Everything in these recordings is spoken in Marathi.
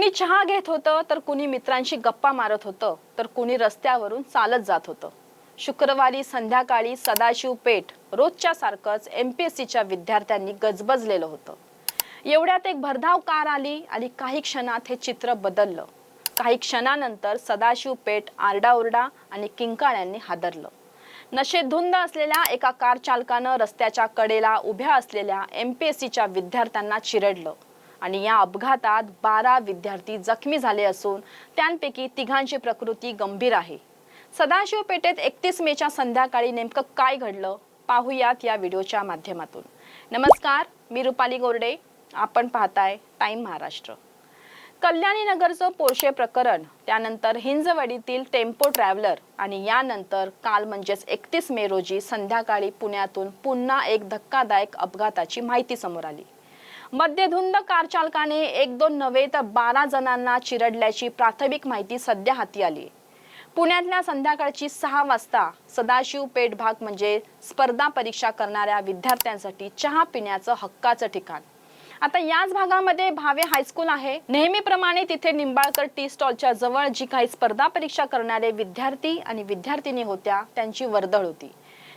कुणी चहा घेत होतं तर कुणी मित्रांशी गप्पा मारत होतं तर कुणी रस्त्यावरून चालत जात होतं. शुक्रवारी संध्याकाळी सदाशिव पेठ रोजच्या सारखंच एम पी एस सीच्या विद्यार्थ्यांनी गजबजलेलं होतं. एवढ्यात एक भरधाव कार आली आणि काही क्षणात हे चित्र बदललं. काही क्षणानंतर सदाशिव पेठ आरडाओरडा आणि किंकाळ्यांनी हादरलं. नशेत धुंद असलेल्या एका कार चालकानं रस्त्याच्या कडेला उभ्या असलेल्या एम पी एस सीच्या विद्यार्थ्यांना चिरडलं. आणि या अपघातात बारा विद्यार्थी जखमी झाले असून त्यांपैकी तिघांची प्रकृती गंभीर आहे. सदाशिव पेठेत एकतीस मेच्या संध्याकाळी नेमकं काय घडलं पाहूयात या व्हिडिओच्या माध्यमातून. नमस्कार मी रुपाली गोरडे. आपण पाहताय टाइम महाराष्ट्र. कल्याणी नगरचं पोरशे प्रकरण त्यानंतर हिंजवडीतील टेम्पो ट्रॅव्हलर आणि यानंतर काल म्हणजेच एकतीस मे रोजी संध्याकाळी पुण्यातून पुन्हा एक धक्कादायक अपघाताची माहिती समोर आली. मद्यधुंद कार चालकाने एक दोन नव्हे तर बारा जणांना चिरडल्याची प्राथमिक माहिती सध्या हाती आली. पुण्यातल्या संध्याकाळची सहा वाजता सदाशिव पेठ भाग म्हणजे स्पर्धा परीक्षा करणाऱ्या विद्यार्थ्यांसाठी चहा पिण्याचं हक्काचं ठिकाण. आता याच भागामध्ये भावे हायस्कूल आहे. नेहमीप्रमाणे तिथे निंबाळकर टी स्टॉलच्या जवळ जी काही स्पर्धा परीक्षा करणारे विद्यार्थी आणि विद्यार्थिनी होत्या त्यांची वर्दळ होती.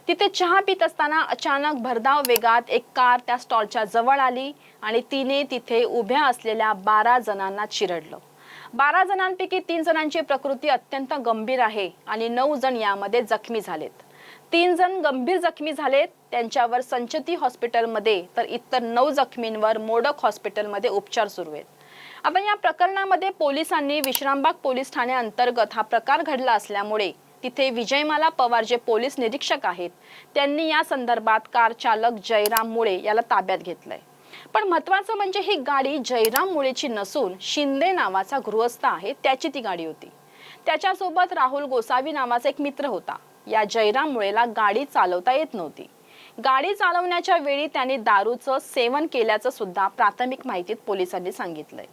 तिथे चहा पित असताना अचानक भरधाव वेगात एक कार त्या स्टॉलच्या जवळ आली आणि तिने तिथे उभ्या असलेल्या बारा जणांना चिरडलं. बारा जणांपैकी तीन जणांची प्रकृती अत्यंत गंभीर आहे आणि नऊ जण यामध्ये जखमी झालेत. तीन जण गंभीर जखमी झालेत त्यांच्यावर संचती हॉस्पिटलमध्ये तर इतर नऊ जखमींवर मोडक हॉस्पिटलमध्ये उपचार सुरू आहेत. आता या प्रकरणामध्ये पोलिसांनी विश्रामबाग पोलीस ठाण्याअंतर्गत हा प्रकार घडला असल्यामुळे तिथे विजयमाला पवार जे पोलीस निरीक्षक आहेत त्यांनी या संदर्भात कार चालक जयराम मुळे याला ताब्यात घेतलंय. पण महत्वाचं म्हणजे ही गाडी जयराम मुळेची नसून शिंदे नावाचा गृहस्थ आहे त्याची ती गाडी होती. त्याच्यासोबत राहुल गोसावी नावाचा एक मित्र होता. या जयराम मुळेला गाडी चालवता येत नव्हती. गाडी चालवण्याच्या वेळी त्याने दारूचं सेवन केल्याचं सुद्धा प्राथमिक माहितीत पोलिसांनी सांगितलंय.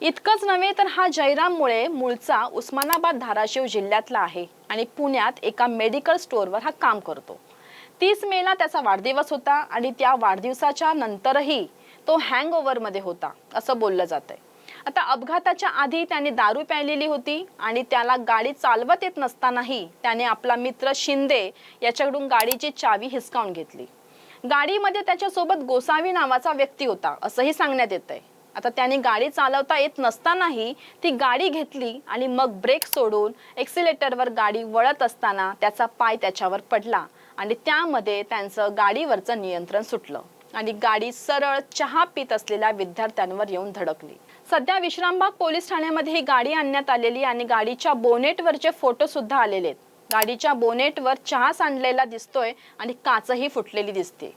इतकंच नव्हे तर हा जयराममुळे मूळचा उस्मानाबाद धाराशिव जिल्ह्यातला आहे आणि पुण्यात एका मेडिकल स्टोअरवर हा काम करतो. तीस मेला त्याचा वाढदिवस होता आणि त्या वाढदिवसाच्या नंतरही तो हँगमध्ये होता असं बोललं जात आहे आता अपघाताच्या आधी त्याने दारू प्यायलेली होती आणि त्याला गाडी चालवत येत नसतानाही त्याने आपला मित्र शिंदे याच्याकडून गाडीची चावी हिसकावून घेतली. गाडीमध्ये त्याच्यासोबत गोसावी नावाचा व्यक्ती होता असंही सांगण्यात येत आहे आता त्याने गाडी चालवता येत नसतानाही ती गाडी घेतली आणि मग ब्रेक सोडून एक्सिलेटरवर गाडी वळत असताना त्याचा पाय त्याच्यावर पडला आणि त्यामध्ये त्यांचं गाडीवरचं नियंत्रण सुटलं. आणि गाडी सरळ चहा पित असलेल्या विद्यार्थ्यांवर येऊन धडकली. सध्या विश्रामबाग पोलीस ठाण्यामध्ये ही गाडी आणण्यात आलेली आणि गाडीच्या बोनेटवरचे फोटो सुद्धा आलेले आहेत. गाडीच्या बोनेटवर चहा सांडलेला दिसतोय आणि काचही फुटलेली दिसते.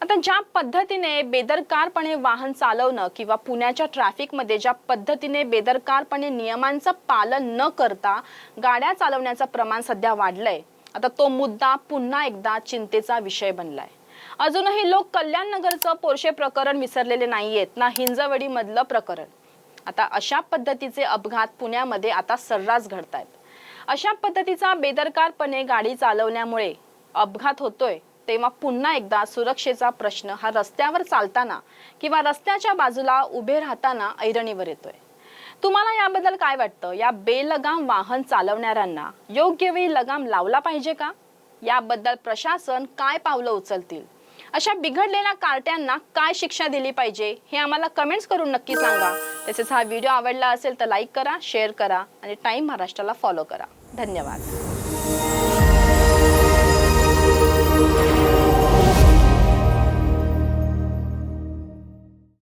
आता ज्या पद्धतीने बेदरकारपणे वाहन चालवणं किंवा पुण्याच्या ट्रॅफिकमध्ये ज्या पद्धतीने बेदरकारपणे नियमांचं पालन न करता गाड्या चालवण्याचं प्रमाण सध्या वाढलंय आता तो मुद्दा पुन्हा एकदा चिंतेचा विषय बनलाय. अजूनही लोक कल्याण नगरचं पोरशे प्रकरण विसरलेले नाहीयेत ना हिंजवडी मधलं प्रकरण. आता अशा पद्धतीचे अपघात पुण्यामध्ये आता सर्रास घडत आहेत अशा पद्धतीचा बेदरकारपणे गाडी चालवण्यामुळे अपघात होतोय तेव्हा पुन्हा एकदा सुरक्षेचा प्रश्न हा रस्त्यावर चालताना किंवा रस्त्याच्या बाजूला उभे राहताना ऐरणीवर येतोय. तुम्हाला याबद्दल काय वाटतं? या बेलगाम वाहन चालवणाऱ्यांना योग्य वेळी लगाम लावला पाहिजे का? याबद्दल प्रशासन काय पावलं उचलतील? अशा बिघडलेल्या कार्ट्यांना काय शिक्षा दिली पाहिजे? हे आम्हाला कमेंट्स करून नक्की सांगा. तसेच हा व्हिडिओ आवडला असेल तर लाईक करा शेअर करा आणि टाईम महाराष्ट्राला फॉलो करा. धन्यवाद.